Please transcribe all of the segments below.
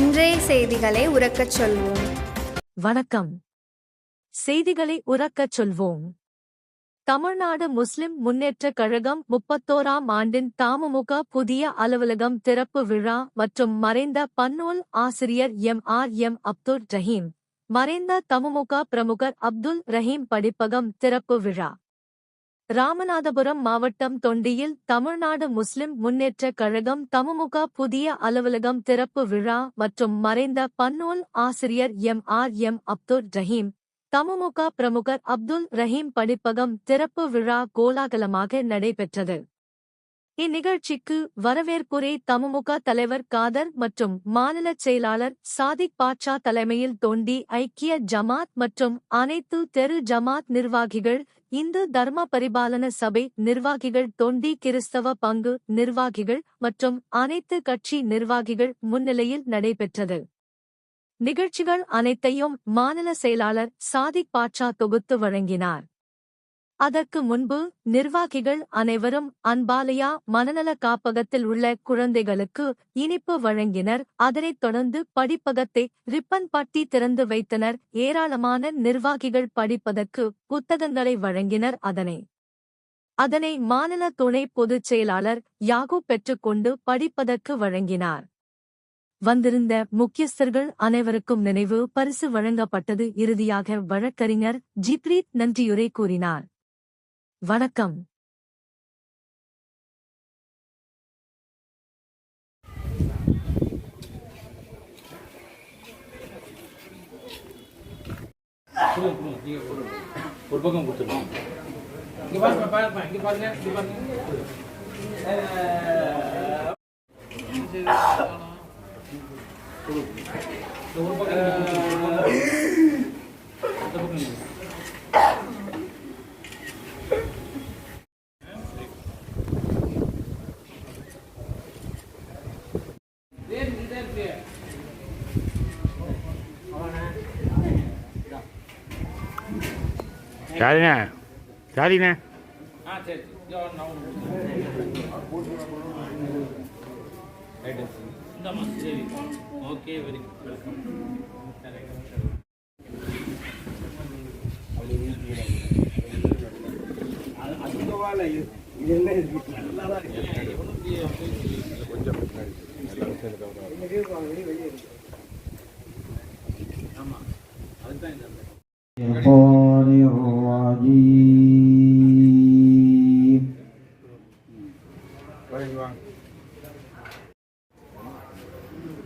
இன்றைய செய்திகளை உறக்கச் சொல்வோம். வணக்கம். செய்திகளை உறக்கச் சொல்வோம். தமிழ்நாடு முஸ்லிம் முன்னேற்றக் கழகம் முப்பத்தோராம் ஆண்டின் தாமுமுக புதிய அலுவலகம் திறப்பு விழா மற்றும் மறைந்த பன்னூல் ஆசிரியர் M R M Abdul Rahim மறைந்த தமுமுக பிரமுகர் அப்துல் ரஹீம் படிப்பகம் திறப்பு விழா. ராமநாதபுரம் மாவட்டம் தொண்டியில் தமிழ்நாடு முஸ்லிம் முன்னேற்றக் கழகம் தமுமுக புதிய அலுவலகம் திறப்பு விழா மற்றும் மறைந்த பன்னூல் ஆசிரியர் M R M Abdul Rahim தமுமுக பிரமுகர் அப்துல் ரஹீம் படிப்பகம் திறப்பு விழா கோலாகலமாக நடைபெற்றது. இந்நிகழ்ச்சிக்கு வரவேற்புரை தமுமுக தலைவர் காதர் மற்றும் மாநில செயலாளர் சாதிக் பாட்சா தலைமையில் தோண்டி ஐக்கிய ஜமாத் மற்றும் அனைத்து தெரு ஜமாத் நிர்வாகிகள் இந்து தர்ம பரிபாலன சபை நிர்வாகிகள் தொண்டி கிறிஸ்தவ பங்கு நிர்வாகிகள் மற்றும் அனைத்து கட்சி நிர்வாகிகள் முன்னிலையில் நடைபெற்றது. நிகழ்ச்சிகள் அனைத்தையும் மாநில செயலாளர் சாதிக் பாட்சா தொகுத்து வழங்கினார். அதற்கு முன்பு நிர்வாகிகள் அனைவரும் அன்பாலயா மனநல காப்பகத்தில் உள்ள குழந்தைகளுக்கு இனிப்பு வழங்கினர். அதனைத் தொடர்ந்து படிப்பகத்தை ரிப்பன்பட்டி திறந்து வைத்தனர். ஏராளமான நிர்வாகிகள் படிப்பதற்கு புத்தகங்களை வழங்கினர். அதனை அதனை மாநில துணை பொதுச் செயலாளர் யாகூ பெற்றுக்கொண்டு படிப்பதற்கு வழங்கினார். வந்திருந்த முக்கியஸ்தர்கள் அனைவருக்கும் நினைவு பரிசு வழங்கப்பட்டது. இறுதியாக வழக்கறிஞர் ஜிப்ரீத் நன்றியுரை கூறினார். வணக்கம். ஒரு பக்கம் கொடுத்துருவோம் இங்கே பாருங்க பாருங்க இங்கே பாருங்க இங்கே பாருங்க கொடு. இந்த ஒரு பக்கம் இங்க கொடுங்க. அந்த பக்கம் இங்க கொடுங்க. இதே இருக்கு, இதே இருக்கு. யாருண்ணே யாருண்ணே ஓகே வெரி வெல்கம். கொஞ்சம் ஆமாம் அதுதான் الرجيم.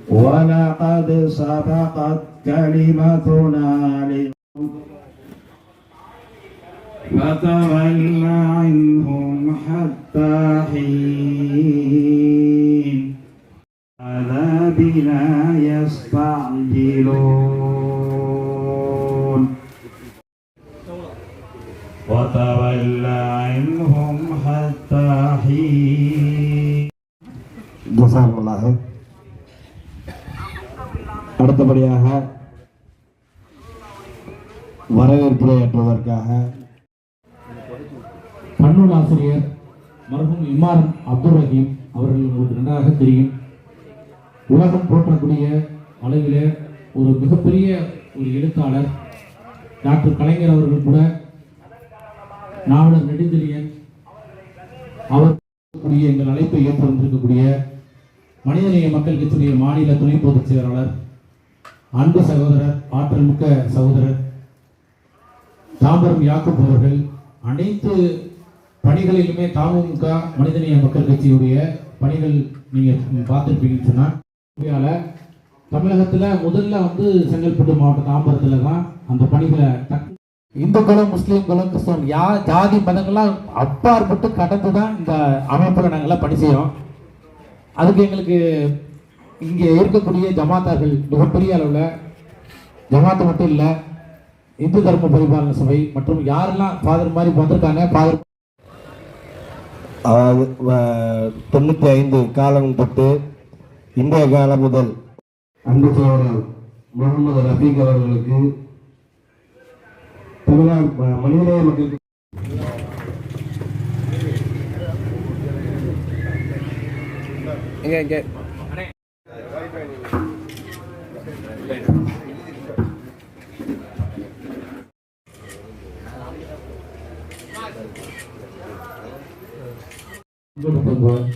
ولقد سبقت كلمتنا لهم. عنهم حتى حين. عذابنا يستعجلون. ஜசாமலாக அடுத்தபடியாக வரவேற்புரையாற்றுவதற்காக பன்னூல் ஆசிரியர் மருகும் இமாரம் அப்துல் ரஹீம் அவர்கள் உங்களுக்கு நன்றாக தெரியும். உலகம் போற்றக்கூடிய அளவிலே ஒரு மிகப்பெரிய ஒரு எழுத்தாளர் டாக்டர் கலைஞர் அவர்கள் கூட நாவலர் நெடுஞ்செழியன் அவர் கூடிய எங்கள் அழைப்பை ஏற்று வந்திருக்கக்கூடிய மனிதநேய மக்கள் கட்சியுடைய மாநில துணை பொதுச் செயலாளர் அன்பு சகோதரர் ஆற்றல் மிக்க சகோதரர் தாம்பரம் யாக்கூப் அவர்கள் அனைத்து பணிகளிலுமே தமுக மனிதநேய மக்கள் கட்சியுடைய பணிகள் நீங்க பார்த்துருப்பீங்கன்னு சொன்னா தமிழகத்தில் தமிழகத்துல முதல்ல வந்து செங்கல்பட்டு மாவட்டம் தாம்பரத்துல தான் அந்த பணிகளை இந்துக்களும் முஸ்லீம்களும் கிறிஸ்தவம் யா ஜாதி மதங்கள்லாம் அப்பாற்பட்டு கடந்து தான் இந்த அமைப்புல நாங்கள்லாம் பணி செய்கிறோம் அதுக்கு எங்களுக்கு இங்கே இருக்கக்கூடிய ஜமாத்தார்கள் மிகப்பெரிய அளவில் ஜமாத்து மட்டும் இல்லை இந்து தர்ம பரிபாலன சபை மற்றும் யாரெல்லாம் ஃபாதர் மாதிரி வந்திருக்காங்க ஃபாதர் தொண்ணூத்தி ஐந்து காலம் தொட்டு இந்திய காலம் முதல் அன்பு சோழர் முகமது ரஃபீக் அவர்களுக்கு அவங்களாம் மனிதநேய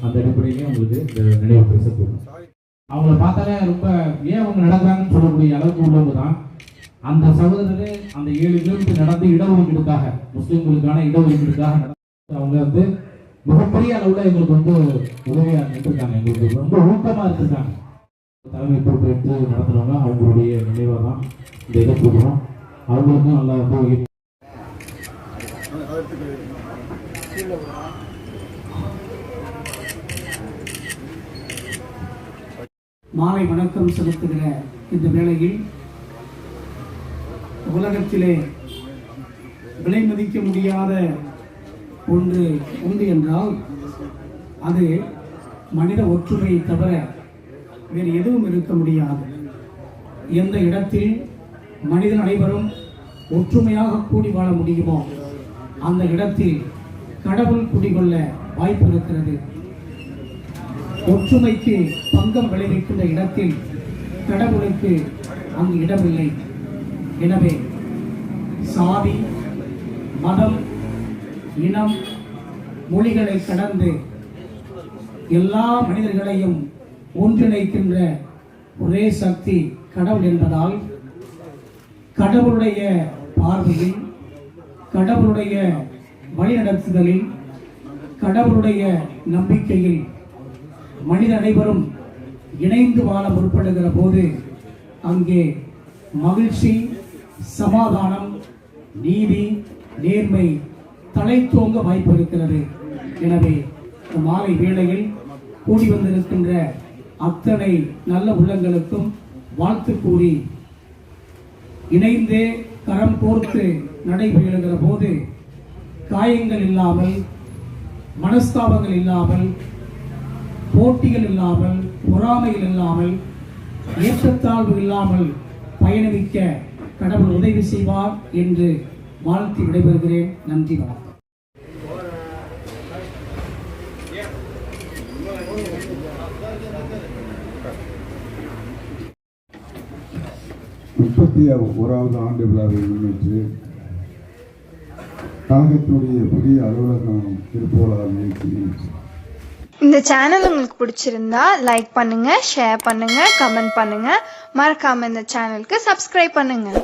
அந்த அடிப்படையிலேயே உங்களுக்கு அவங்கள பார்த்தாலே ரொம்ப ஏன் அவங்க நடக்கிறாங்கன்னு சொல்லக்கூடிய அளவுக்கு உள்ளவங்க தான். அந்த சகோதரரே அந்த ஏழு கிலோமீட்டர் நடந்து இடஒதுக்கீடுக்காக முஸ்லீம்களுக்கான இடஒதுக்கீடுக்காக நடந்து அவங்க வந்து மிகப்பெரிய அளவுல எங்களுக்கு வந்து உதவியா இருந்திருக்காங்க. எங்களுக்கு ரொம்ப ஊக்கமா இருந்திருக்காங்க. தலைமை பொறுப்பேற்று நடத்துறவங்க அவங்களுடைய நினைவாக தான் இந்த இதை கொடுக்குறோம். அவங்களுக்கும் நல்லா வந்து மாலை வணக்கம் செலுத்துகிற இந்த வேளையில் உலகத்திலே விலை மதிக்க முடியாத ஒன்று உண்டு என்றால் அது மனித ஒற்றுமையை தவிர வேறு எதுவும் இருக்க முடியாது. எந்த இடத்தில் மனிதன் அனைவரும் ஒற்றுமையாக கூடி வாழ முடியுமோ அந்த இடத்தில் கடவுள் குடிகொள்ள வாய்ப்பு இருக்கிறது. ஒற்றுமைக்கு பங்கம் விளைவிக்கின்ற இடத்தில் கடவுளுக்கு அங்கு இடமில்லை. எனவே சாதி மதம் இனம் மொழிகளை கடந்து எல்லா மனிதர்களையும் ஒன்றிணைக்கின்ற ஒரே சக்தி கடவுள் என்பதால் கடவுளுடைய பார்வையில் கடவுளுடைய வழிநடத்துதலில் கடவுளுடைய நம்பிக்கையில் மனித அனைவரும் இணைந்து வாழ முற்படுகிற போது அங்கே மகிழ்ச்சி சமாதானம் நீதி நேர்மை தலைத்தோங்க வாய்ப்பு இருக்கிறது. எனவே இந்த மாலை வேளையில் கூடி வந்திருக்கின்ற அத்தனை நல்ல உள்ளங்களுக்கும் வாழ்த்து கூறி இணைந்தே கரம் கோர்த்து நடைபெறுகிற போது காயங்கள் இல்லாமல் மனஸ்தாபங்கள் இல்லாமல் போட்டிகள் இல்லாமல் பொறாமைகள் இல்லாமல் ஏற்றத்தாழ்வு இல்லாமல் பயணிக்க கடவுள் உதவி செய்வார் என்று வாழ்த்தி விடைபெறுகிறேன். நன்றி வணக்கம். முப்பத்தி ஓராவது ஆண்டு விழாவை முன்னிட்டு கழகத்தினுடைய புதிய அலுவலகம் திருப்போலார் நிகழ்ச்சியில் இந்த சேனல் உங்களுக்கு பிடிச்சிருந்தா லைக் பண்ணுங்க ஷேர் பண்ணுங்க கமெண்ட் பண்ணுங்க. மறக்காம இந்த சேனலுக்கு சப்ஸ்கிரைப் பண்ணுங்கள்